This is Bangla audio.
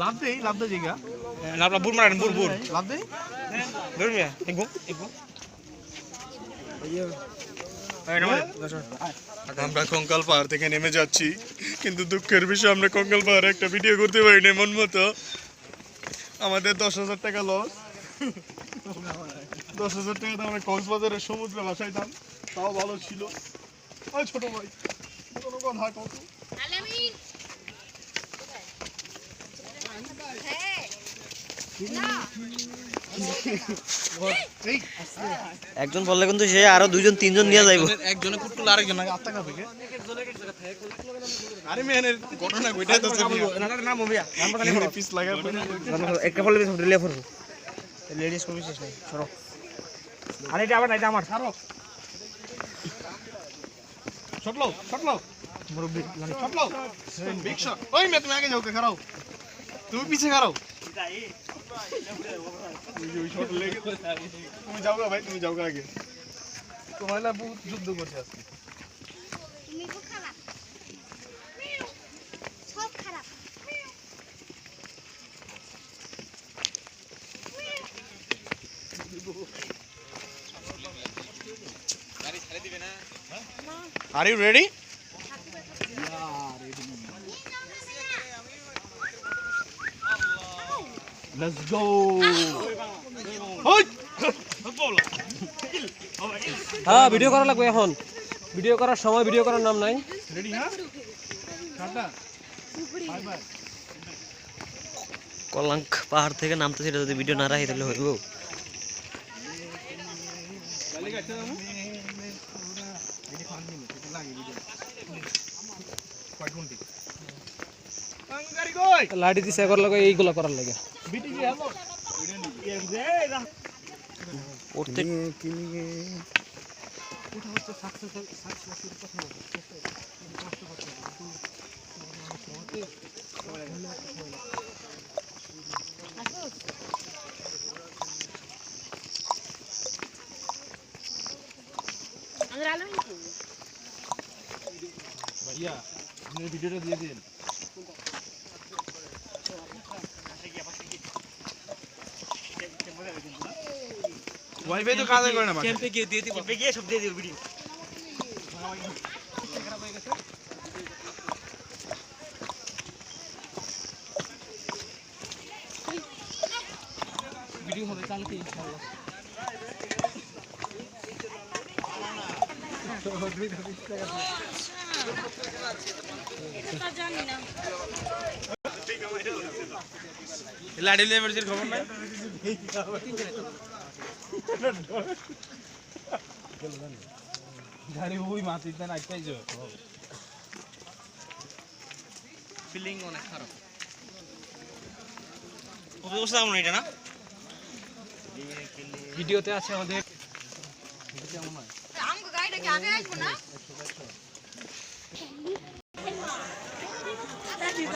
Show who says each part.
Speaker 1: লাভ দেই লাভ দেই জায়গা।
Speaker 2: লাভ বুর মারেন বুর বুর
Speaker 1: লাভ দেই?
Speaker 2: বুর মিয়া
Speaker 3: আমরা কঙ্কাল পাহাড় থেকে নেমে যাচ্ছি কিন্তু দুঃখের বিষয় আমরা কঙ্কাল পাহাড়ে একটা ভিডিও করতে পারিনি মন মতো। আমাদের দশ হাজার টাকা লস দশ হাজার টাকা তো আমরা কক্সবাজারের সমুদ্রে বাসাইতাম তাও ভালো ছিল। ওই ছোট ভাই কোনো কথা কত
Speaker 4: একজন বললে কিন্তু সে আরও দুইজন তিনজন নিয়ে যাইব।
Speaker 1: একজনে কুট্টুল আরেকজন আত্মা খাবে আরে মেনের ঘটনা কইটাই তো
Speaker 2: নাম মিয়া
Speaker 1: পিস লাগা
Speaker 2: একটা ফলে দিলে ফরবো লেডিস কবি শেষ নাই সরো। আরে এটা আবার এটা আমার।
Speaker 1: ছাড়ো। শটলো শটলো। মুরব্বি শটলো। বিগ শট ওই মে তুমি আগে যাও কে খারাও। তুমি পিছে লেগে তুমি যাও গা ভাই তুমি যাও আগে। তোমার না বহুত যুদ্ধ করছে আজকে।
Speaker 5: তুমি খুব খারাপ।
Speaker 1: গো ওই
Speaker 6: হ্যাঁ ভিডিও করা লাগবে এখন। ভিডিও করার সময় ভিডিও করার নাম নাই।
Speaker 1: রেডি হ্যাঁ?
Speaker 4: কলাঙ্ক পাহাড় থেকে নামতেছে এটা যদি ভিডিও না রাখি তাহলে হইব।
Speaker 6: লাইট দিছে করার লাগে এইগুলো করার লাগে।
Speaker 1: বিটিজি হ্যালো
Speaker 4: প্রত্যেক
Speaker 5: আমাদের আলামিন কই?
Speaker 1: ভাইয়া আপনি ভিডিওটা দিয়ে দিন ওয়াইফাই তো কাজ করে না
Speaker 2: ক্যাম্পে গিয়ে দিয়ে দিব। ক্যাম্পে গিয়ে সব দিয়ে দিব ভিডিও।
Speaker 6: ভিডিও হবে কালকে ইনশাআল্লাহ
Speaker 2: লাডি খবর নাই?
Speaker 1: গাড়ি ওই মাটিতে যাও
Speaker 2: ফিলিং অনেক খারাপ অবস্থা কেমন এটা না
Speaker 6: ভিডিওতে আছে আমাদের
Speaker 5: আগে আসব না?